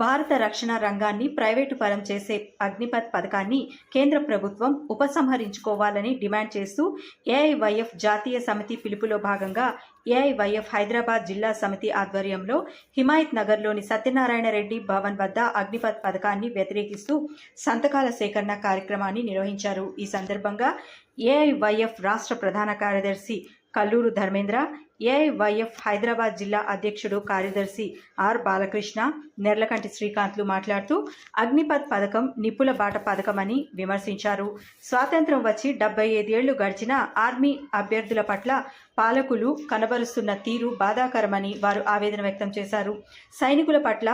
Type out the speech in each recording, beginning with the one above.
భారత రక్షణ రంగాన్ని ప్రైవేటు పరం చేసే అగ్నిపథ్ పథకాన్ని కేంద్ర ప్రభుత్వం ఉపసంహరించుకోవాలని డిమాండ్ చేస్తూ ఏఐవైఎఫ్ జాతీయ సమితి పిలుపులో భాగంగా ఏఐవైఎఫ్ హైదరాబాద్ జిల్లా సమితి ఆధ్వర్యంలో హిమాయత్ నగర్లోని సత్యనారాయణ రెడ్డి భవన్ వద్ద అగ్నిపథ్ పథకాన్ని వ్యతిరేకిస్తూ సంతకాల సేకరణ కార్యక్రమాన్ని నిర్వహించారు. ఈ సందర్భంగా ఏఐవైఎఫ్ రాష్ట్ర ప్రధాన కార్యదర్శి కల్లూరు ధర్మేంద్ర ఏఐవైఎఫ్ హైదరాబాద్ జిల్లా అధ్యక్షుడు కార్యదర్శి ఆర్ బాలకృష్ణ నెర్లకంటి శ్రీకాంత్లు మాట్లాడుతూ అగ్నిపథ్ పథకం నిప్పుల బాట పథకమని విమర్శించారు. స్వాతంత్రం వచ్చి డెబ్బై ఐదేళ్ళు గడిచిన ఆర్మీ అభ్యర్థుల పట్ల పాలకులు కనబరుస్తున్న తీరు బాధాకరమని వారు ఆవేదన వ్యక్తం చేశారు. సైనికుల పట్ల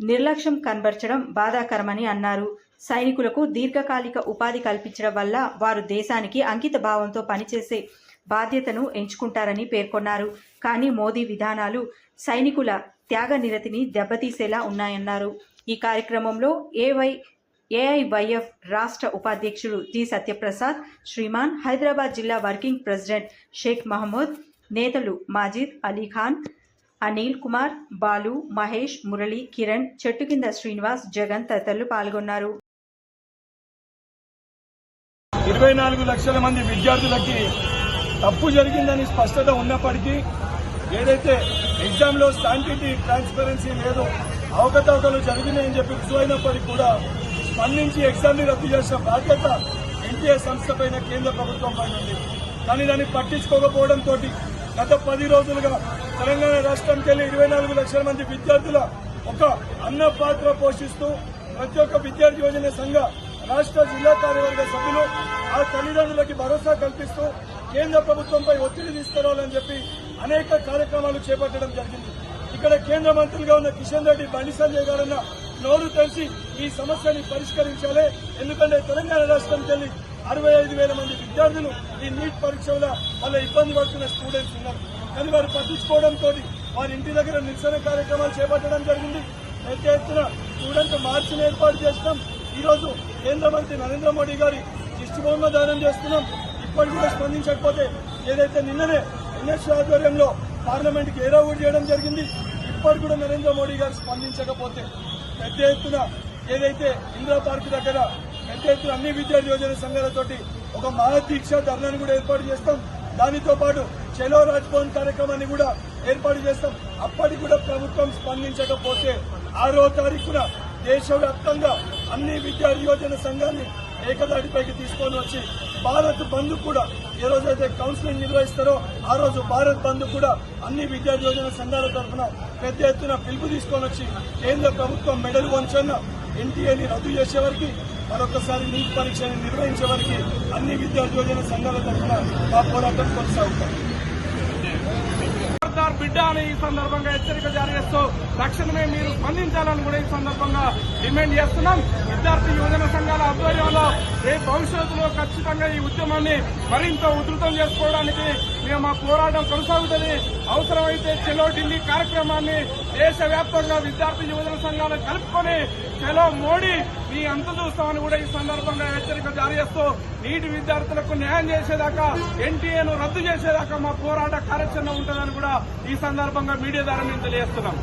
నిర్లక్ష్యం కనబరచడం బాధాకరమని అన్నారు. సైనికులకు దీర్ఘకాలిక ఉపాధి కల్పించడం వల్ల వారు దేశానికి అంకిత భావంతో పనిచేసే బాధ్యతను ఎంచుకుంటారని పేర్కొన్నారు. కానీ మోదీ విధానాలు సైనికుల త్యాగ నిరతిని దెబ్బతీసేలా ఉన్నాయన్నారు. ఈ కార్యక్రమంలో ఏవై ఏఐవైఎఫ్ రాష్ట్ర ఉపాధ్యక్షుడు జి సత్యప్రసాద్ శ్రీమాన్ హైదరాబాద్ జిల్లా వర్కింగ్ ప్రెసిడెంట్ షేక్ మహమ్మద్ నేతలు మాజిద్ అలీఖాన్ అనిల్ కుమార్ బాలు మహేష్ మురళి కిరణ్ చెట్టు కింద శ్రీనివాస్ జగన్ తదితరులు పాల్గొన్నారు. ఇరవై నాలుగు లక్షల మంది విద్యార్థులకి తప్పు జరిగిందని స్పష్టత ఉన్నప్పటికీ ఏదైతే ఎగ్జామ్లో శాంటిటీ ట్రాన్స్పరెన్సీ లేదో అవకతవకలు జరిగినాయని చెప్పి రుజువైనప్పటికీ కూడా స్పందించి ఎగ్జామ్ని రద్దు చేసిన బాధ్యత ఎన్టీఏ సంస్థ పైన కేంద్ర ప్రభుత్వం పైన ఉంది. కానీ దాన్ని పట్టించుకోకపోవడంతో గత పది రోజులుగా తెలంగాణ రాష్ట్రానికి వెళ్ళి ఇరవై నాలుగు లక్షల మంది విద్యార్థుల ఒక అన్న పాత్ర పోషిస్తూ ప్రతి ఒక్క విద్యార్థి యోజన సంఘ రాష్ట్ర జిల్లా కార్యవర్గ సభ్యులు ఆ తల్లిదండ్రులకి భరోసా కల్పిస్తూ కేంద్ర ప్రభుత్వంపై ఒత్తిడి తీసుకురావాలని చెప్పి అనేక కార్యక్రమాలు చేపట్టడం జరిగింది. ఇక్కడ కేంద్ర మంత్రులుగా ఉన్న కిషన్ రెడ్డి బండి సంజయ్ గారన్న నోరు తెలిసి ఈ సమస్యని పరిష్కరించాలి. ఎందుకంటే తెలంగాణ రాష్ట్రానికి వెళ్ళి అరవై ఐదు వేల మంది విద్యార్థులు ఈ నీట్ పరీక్షల వల్ల ఇబ్బంది పడుతున్న స్టూడెంట్స్ ఉన్నారు. కానీ వారు పట్టించుకోవడంతో వారి ఇంటి దగ్గర నిరసన కార్యక్రమాలు చేపట్టడం జరిగింది. పెద్ద ఎత్తున స్టూడెంట్ మార్చిని ఏర్పాటు చేసినాం. ఈరోజు కేంద్ర మంత్రి నరేంద్ర మోడీ గారి దిష్టిబొమ్మ దానం చేస్తున్నాం. ఇప్పటికి కూడా స్పందించకపోతే ఏదైతే నిన్ననే ఎన్ఎస్ ఆధ్వర్యంలో పార్లమెంట్కి ఏరోవుడ్ చేయడం జరిగింది ఇప్పటికి కూడా నరేంద్ర మోడీ గారు స్పందించకపోతే పెద్ద ఎత్తున ఏదైతే ఇందిరా పార్క్ దగ్గర పెద్ద ఎత్తున అన్ని విద్యా యోజన సంఘాలతోటి ఒక మహాదీక్ష ధర్నాన్ని కూడా ఏర్పాటు చేస్తాం. దానితో పాటు చలో రాజ్భవన్ కార్యక్రమాన్ని కూడా ఏర్పాటు చేస్తాం. అప్పటికి కూడా ప్రభుత్వం స్పందించకపోతే ఆరో తారీఖున దేశవ్యాప్తంగా అన్ని విద్యా యోజన సంఘాన్ని ఏకదాటిపైకి తీసుకొని వచ్చి భారత్ బంద్ కూడా ఏ రోజైతే కౌన్సిలింగ్ నిర్వహిస్తారో ఆ రోజు భారత్ బంద్ కూడా అన్ని విద్యార్థి యోజన సంఘాల తరఫున పెద్ద ఎత్తున పిలుపు తీసుకొని వచ్చి కేంద్ర ప్రభుత్వం మెడల్ వంచన్న ఎన్టీఏని రద్దు చేసే వరకు మరొకసారి నీట్ పరీక్షని నిర్వహించే వరకు అన్ని విద్యార్థి యోజన సంఘాల తరఫున మా పోరాటం కొనసాగుతాం. బిడ్డ అని ఈ సందర్భంగా హెచ్చరిక జారీ చేస్తూ తక్షణమే మీరు స్పందించాలని కూడా ఈ సందర్భంగా డిమాండ్ చేస్తున్నాం. విద్యార్థి యువజన సంఘాల ఆధ్వర్యంలో రేపు భవిష్యత్తులో ఖచ్చితంగా ఈ ఉద్యమాన్ని మరింత ఉధృతం చేసుకోవడానికి మేము మా పోరాటం కొనసాగుతుంది. అవసరమైతే చెలో ఢిల్లీ కార్యక్రమాన్ని దేశవ్యాప్తంగా విద్యార్థి యువజన సంఘాలను కలుపుకొని చెలో మోడీ మీ అంత చూస్తామని కూడా ఈ సందర్భంగా హెచ్చరిక జారీ చేస్తూ నీటి విద్యార్థులకు న్యాయం చేసేదాకా ఎన్టీఏను రద్దు చేసేదాకా మా పోరాట కార్యాచరణ ఉంటుందని కూడా ఈ సందర్భంగా మీడియా ద్వారా మేము తెలియజేస్తున్నాం.